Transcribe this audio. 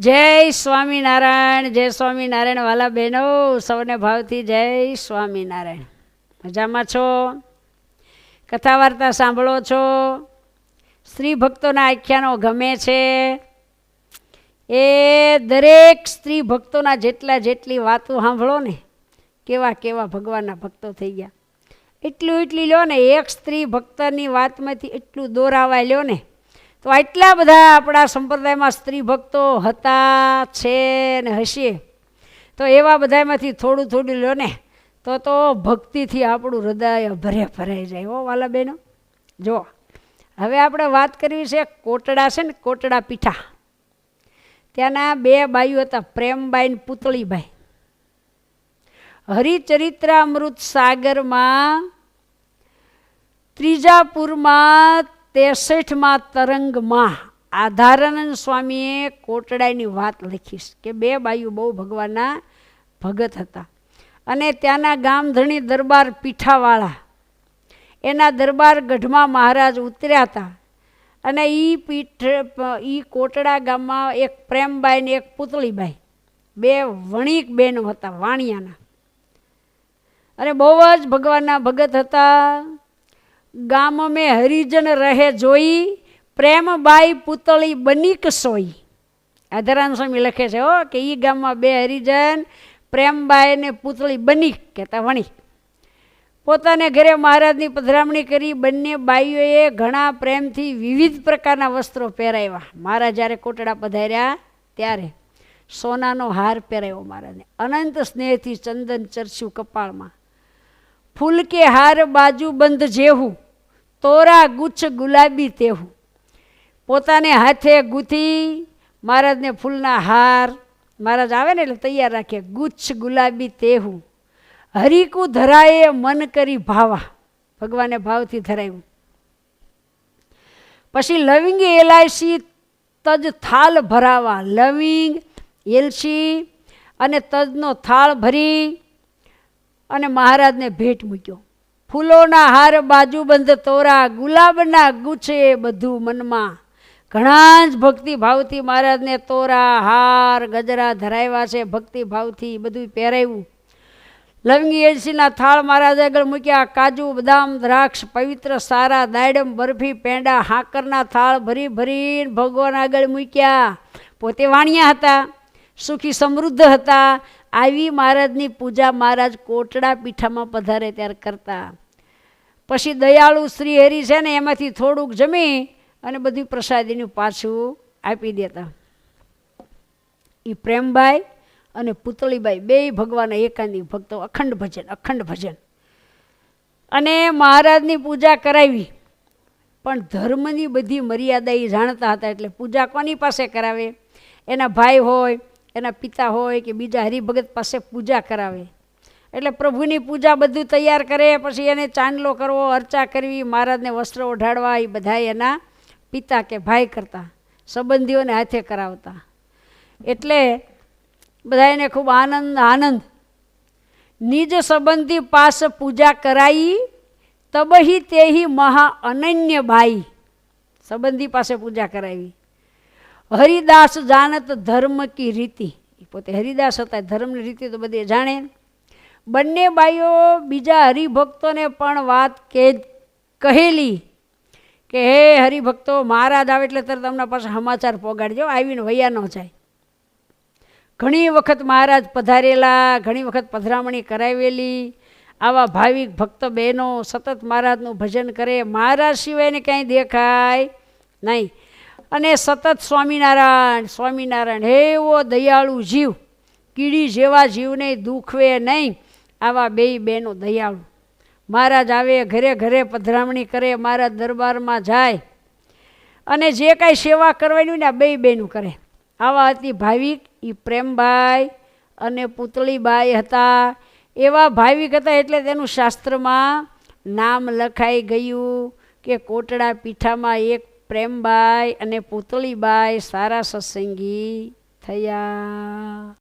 જય સ્વામિનારાયણ જય સ્વામિનારાયણ વાલા બહેનો, સૌને ભાવથી જય સ્વામિનારાયણ. મજામાં છો? કથા વાર્તા સાંભળો છો? સ્ત્રી ભક્તોના આખ્યાનો ગમે છે? એ દરેક સ્ત્રી ભક્તોના જેટલા જેટલી વાતો સાંભળો ને, કેવા કેવા ભગવાનના ભક્તો થઈ ગયા. એટલું એટલી લ્યો ને, એક સ્ત્રી ભક્તની વાતમાંથી એટલું દોરાવાય લ્યો ને તો આટલા બધા આપણા સંપ્રદાયમાં સ્ત્રી ભક્તો હતા, છે ને હશે? તો એવા બધામાંથી થોડું થોડું લો ને, તો તો ભક્તિથી આપણું હૃદય ભરે ભરાઈ જાય. હો વાલા બહેનો જો હવે આપણે વાત કરવી છે કોટડા છે ને, કોટડા પીઠા. ત્યાંના બે બાઈઓ હતા પ્રેમબાઈ ને પૂતળીબાઈ. હરિચરિત્રામૃત સાગરમાં, ત્રીજાપુરમાં ત્રેસઠમાં તરંગમાં આધારાનંદ સ્વામીએ કોટડાની વાત લખીશ કે બે બાઈઓ બહુ ભગવાનના ભગત હતા. અને ત્યાંના ગામધણી દરબાર પીઠાવાળા એના દરબાર ગઢમાં મહારાજ ઉતર્યા હતા. અને એ પીઠ એ કોટડા ગામમાં એક પ્રેમબાઈ ને એક પુતળીબાઈ. બે વણિક બહેનો હતા, વાણિયાના. અને બહુ જ ભગવાનના ભગત હતા. ગામ મેં હરિજન રહે જોઈ, પ્રેમબાઈ પૂતળી બનીક સોઈ? આધારાન સ્વામી લખે છે, હો, કે એ ગામમાં બે હરિજન પ્રેમબાઈ ને પૂતળી બનીક કહેતા વણી. પોતાને ઘરે મહારાજની પધરામણી કરી, બંને બાઈઓએ ઘણા પ્રેમથી વિવિધ પ્રકારના વસ્ત્રો પહેરાવ્યા. મહારાજ જ્યારે કોટડા પધાર્યા ત્યારે સોનાનો હાર પહેરાવ્યો મહારાજને. અનંત સ્નેહથી ચંદન ચરસ્યું કપાળમાં. ફૂલ કે હાર બાજુ બંધ જેવું. તોરા ગુચ્છ ગુલાબી તેવું પોતાને હાથે ગૂંથી મહારાજને ફૂલના હાર. મહારાજ આવે ને એટલે તૈયાર રાખે, ગુચ્છ ગુલાબી તેવું હરિકુ ધરાએ મન કરી ભાવા. ભગવાને ભાવથી ધરાવ્યું. પછી લવિંગ એલાયચી તજ થાલ ભરાવા. લવિંગ એલસી અને તજનો થાળ ભરી અને મહારાજને ભેટ મૂક્યો. ફૂલોના હાર, બાજુબંધ તોરા, ગુલાબના ગુચ્છે બધું મનમાં. ઘણા જ ભક્તિ ભાવથી મહારાજને તોરા હાર, ગજરા ધરાવ્યા છે ભક્તિ ભાવથી બધું પહેરાવ્યું. લવિંગી એલસીના થાળ મહારાજ આગળ મૂક્યા, કાજુ, બદામ, દ્રાક્ષ, પવિત્ર સારા દાડમ બરફી, પેંડા, હાકરના થાળ ભરી ભરીને ભગવાન આગળ મૂક્યા. પોતે વાણિયા હતા, સુખી સમૃદ્ધ હતા આવી મહારાજની પૂજા મહારાજ કોટડા પીઠામાં પધારે ત્યારે કરતા. પછી દયાળુ શ્રી હરી છે ને, એમાંથી થોડુંક જમી અને બધી પ્રસાદીનું પાછું આપી દેતા. એ પ્રેમભાઈ અને પુતળીબાઈ બે ભગવાન એકાંદી ભક્તો, અખંડ ભજન અખંડ ભજન. અને મહારાજની પૂજા કરાવી. પણ ધર્મની બધી મર્યાદા એ જાણતા હતા એટલે પૂજા કોની પાસે કરાવે? એના ભાઈ હોય એના પિતા હોય કે બીજા હરિભગત પાસે પૂજા કરાવે. એટલે પ્રભુની પૂજા બધું તૈયાર કરે, પછી એને ચાંદલો કરવો, અર્ચા કરવી, મહારાજને વસ્ત્ર ઓઢાડવા, એ બધા એના પિતા કે ભાઈ કરતા, સંબંધીઓને હાથે કરાવતા. એટલે બધા એને ખૂબ આનંદ આનંદ. નિજ સંબંધી પાસ પૂજા કરાઈ, તબહી તેહી મહા અનન્ય ભાઈ સંબંધી પાસે પૂજા કરાવી. હરિદાસ જાણત ધર્મ કી રીતિ. પોતે હરિદાસ હતા, ધર્મની રીતિ તો બધે જાણે. બંને બાઈઓ બીજા હરિભક્તોને પણ વાત કે, કહેલી કે, હે હરિભક્તો, મહારાજ આવે એટલે તરત તમને પાસે સમાચાર પોગાડજો, આવીને વૈયા ન જાય. ઘણી વખત મહારાજ પધારેલા, ઘણી વખત પધરામણી કરાવેલી. આવા ભાવિક ભક્ત બહેનો સતત મહારાજનું ભજન કરે. મહારાજ સિવાયને ક્યાંય દેખાય નહીં. અને સતત સ્વામિનારાયણ સ્વામિનારાયણ એવો દયાળુ જીવ, કીડી જેવા જીવને દુખવે નહીં આવા બેય બહેનો દયાળુ. મહારાજ આવે, ઘરે ઘરે પધરામણી કરે, મહારાજ દરબારમાં જાય અને જે કાંઈ સેવા કરવાની ને આ બે બહેનું કરે. આવા હતી ભાવિક એ પ્રેમભાઈ અને પુતળીબાઈ હતા. એવા ભાવિક હતા એટલે તેનું શાસ્ત્રમાં નામ લખાઈ ગયું કે કોટડા પીઠામાં એક પ્રેમબાઈ અને પુતળીબાઈ સારા સત્સંગી થયા.